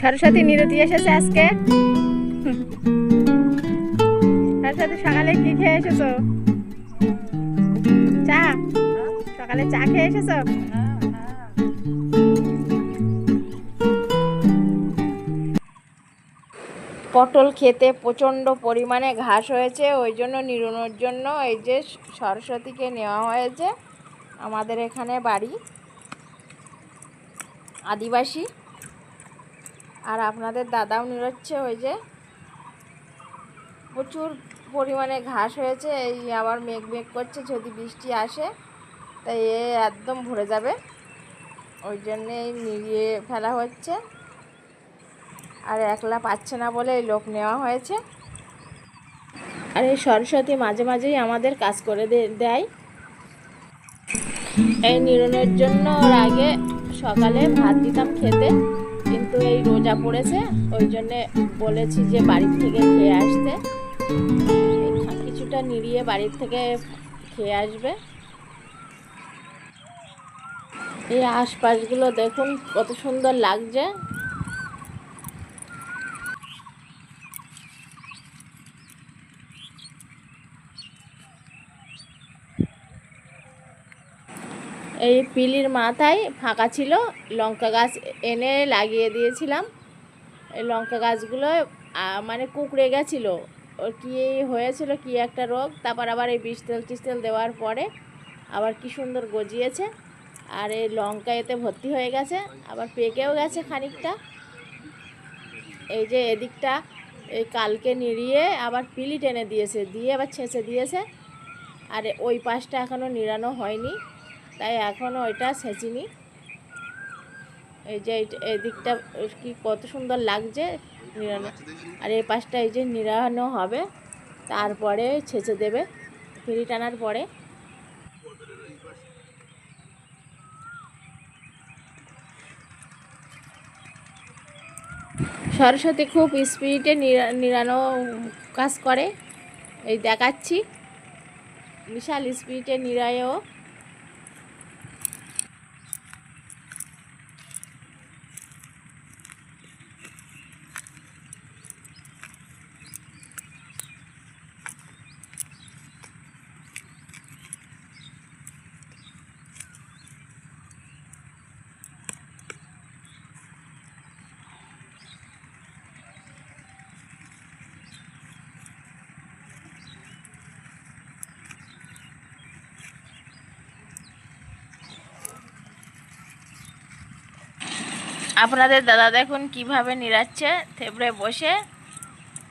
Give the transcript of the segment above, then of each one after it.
সরস্বতী নিরতি এসেছে আজকে। সরস্বতী সকালে কি খেয়ে এসেছ? চা? সকালে চা খেয়ে এসেছ? পটল খেতে প্রচণ্ড পরিমাণে ঘাস হয়েছে, ওই জন্য নিরুনোর জন্য এই যে সরস্বতীকে নেওয়া হয়েছে আমাদের এখানে বাড়ি, আদিবাসী। আর আপনাদের দাদাও নিরোচ্ছে, ওই যে প্রচুর পরিমাণে ঘাস হয়েছে, এই আবার মেঘ মেঘ করছে, যদি বৃষ্টি আসে, তাই এ একদম ভরে যাবে। ওই জন্যেই নিয়ে ফেলা হচ্ছে। আর একলা পাচ্ছে না বলে লোক নেওয়া হয়েছে। আর এই সরস্বতী মাঝে মাঝেই আমাদের কাজ করে দেয়। এই নিরনের জন্য ওর আগে সকালে ভাত দিতাম খেতে, কিন্তু এই রোজা পড়েছে, ওই জন্যে বলেছি যে বাড়ির থেকে খেয়ে আসতে। কিছুটা নিড়িয়ে বাড়ির থেকে খেয়ে আসবে। এই আশপাশগুলো দেখুন কত সুন্দর লাগছে। এই পিলির মাথায় ফাঁকা ছিল, লঙ্কা গাছ এনে লাগিয়ে দিয়েছিলাম। এই লঙ্কা গাছগুলো মানে কুকড়ে গেছিল। ওর কী হয়েছিল, কি একটা রোগ, তারপর আবার এই বিষ তেল, টিস তেল দেওয়ার পরে আবার কি সুন্দর গজিয়েছে। আর এই লঙ্কা এতে ভর্তি হয়ে গেছে, আবার পেকেও গেছে খানিকটা। এই যে এদিকটা, এই কালকে নিড়িয়ে আবার পিলি টেনে দিয়েছে, দিয়ে আবার ছেঁচে দিয়েছে। আর ওই পাশটা এখনও নিড়ানো হয়নি। তাই এখনও ওইটা সেচিনি এই যে এই দিকটা কি কত সুন্দর লাগছে নিরানো আর এই পাশটা এই যে নিড়ানো হবে, তারপরে ছেঁচে দেবে, ফিরি টানার পরে। সরস্বতী খুব স্পিডে নিরানো কাজ করে। এই দেখাচ্ছি, বিশাল স্পিডে নিড়ায়ও। আপনাদের দাদা দেখুন কীভাবে নিড়াচ্ছে, থেবড়ে বসে,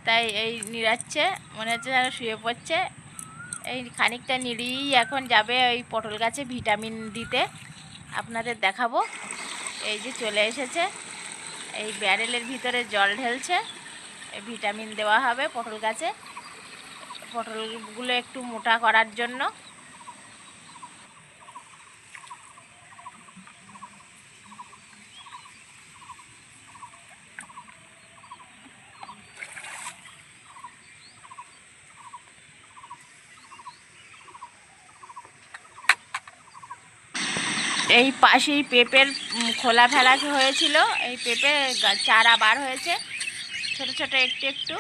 তাই এই নিড়াচ্ছে, মনে হচ্ছে যেন শুয়ে পড়ছে। এই খানিকটা নিড়িয়েই এখন যাবে ওই পটল গাছে ভিটামিন দিতে। আপনাদের দেখাবো। এই যে চলে এসেছে। এই ব্যারেলের ভিতরে জল ঢেলছে। ভিটামিন দেওয়া হবে পটল গাছে। পটলগুলো একটু মোটা করার জন্য। এই পাশেই পেঁপের খোলা ফেলা হয়েছিল। এই পেঁপে চারা বার হয়েছে। ছোট ছোট একটু একটু।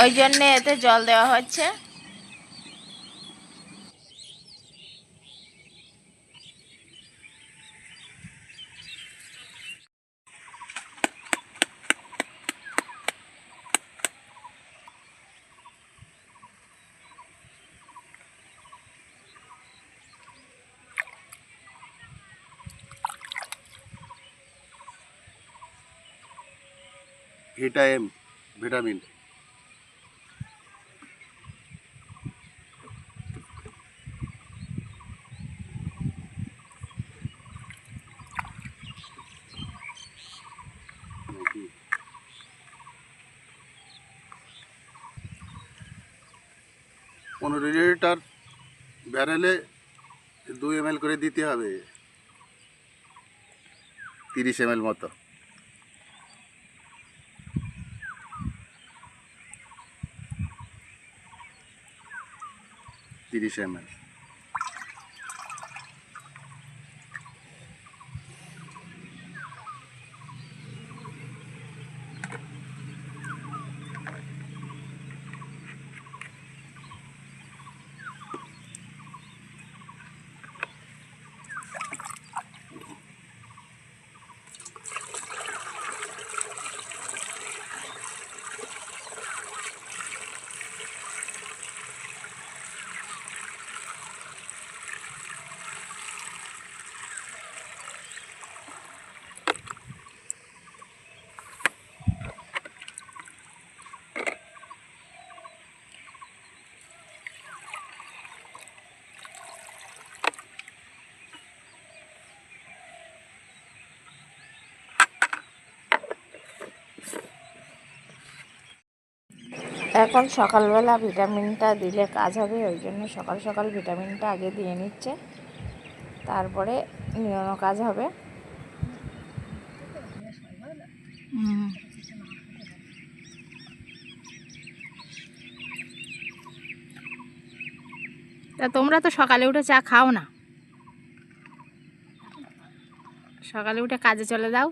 ওই জন্যে এতে জল দেওয়া হচ্ছে। Vita M vitamin. পনেরো লিটার ব্যারেলে দু এম করে দিতে হবে। তিরিশ এম মতো। তিরিশ এম এখন সকালবেলা ভিটামিনটা দিলে কাজ হবে, ওই জন্য সকাল সকাল ভিটামিনটা আগে দিয়ে নিচ্ছে। তারপরে নিয়নো কাজ হবে। তা তোমরা তো সকালে উঠে চা খাও না। সকালে উঠে কাজে চলে যাও।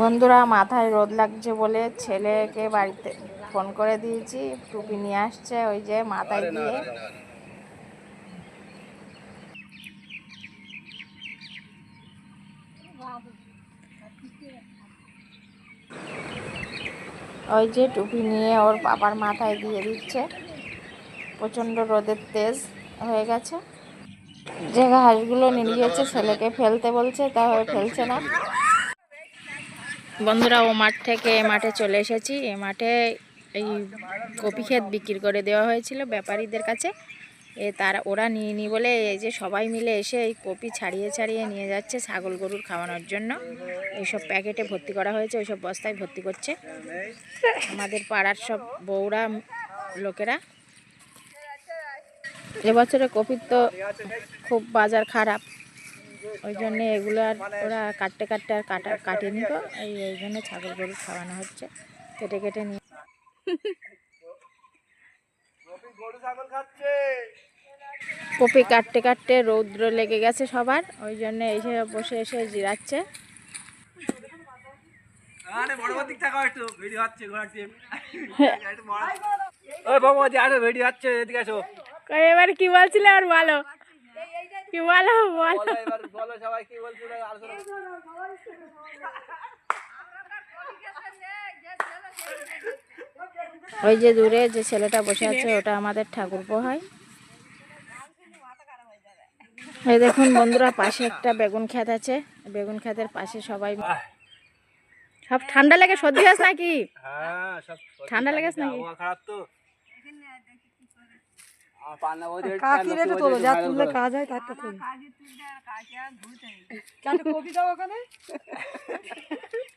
বন্ধুরা মাথায় রোদ লাগছে বলে ছেলেকে বাড়িতে ফোন করে দিয়েছি। টুপি নিয়ে আসছে ওই যে মাথায় দিয়ে। ওই যে টুপি নিয়ে ওর বাবার মাথায় দিয়ে দিচ্ছে। প্রচণ্ড রোদের তেজ হয়ে গেছে। যে ঘাসগুলো নিয়ে গিয়েছে ছেলেকে ফেলতে বলছে তা ফেলছে না। বন্ধুরা, ও মাঠ থেকে এ মাঠে চলে এসেছি। এ মাঠে এই কপি ক্ষেত বিক্রি করে দেওয়া হয়েছিল ব্যাপারীদের কাছে। এ তারা, ওরা নিয়ে নি বলে এই যে সবাই মিলে এসে এই কপি ছাড়িয়ে ছাড়িয়ে নিয়ে যাচ্ছে ছাগল গরুর খাওয়ানোর জন্য। এইসব প্যাকেটে ভর্তি করা হয়েছে, ওইসব বস্তায় ভর্তি করছে। আমাদের পাড়ার সব বউরা, লোকেরা। এবছরে কপির তো খুব বাজার খারাপ। ওই জন্য এগুলো আর ওরা কাটতে কাটতে আর কাটা কাটেনি তো এই ওই জন্য ছাগল গরু খাওয়ানো হচ্ছে। কেটে কেটে নিয়ে কপি কাটতে কাটতে রৌদ্র লেগে গেছে সবার। ওই জন্য এসে বসে এসে জিরাচ্ছে। এবার কি বলছিলে? আর বলো। কি বলো বলো। বলো এবার বলো সবাই কি আলোচনা ওই যে দূরে যে ছেলেটা বসে আছে ওটা আমাদের ঠাকুরপো হয়। এই দেখুন বন্ধুরা পাশে একটা বেগুন ক্ষেত আছে। বেগুন ক্ষেতের পাশে সবাই সব ঠান্ডা লেগে সর্দি আছে নাকি? হ্যাঁ ঠান্ডা লেগেছে নাকি? খারাপ তো। কাকিরে তো তোলো? যা তুললে কাজ হয় তারটা তোলো। কপি দাও ওখানে।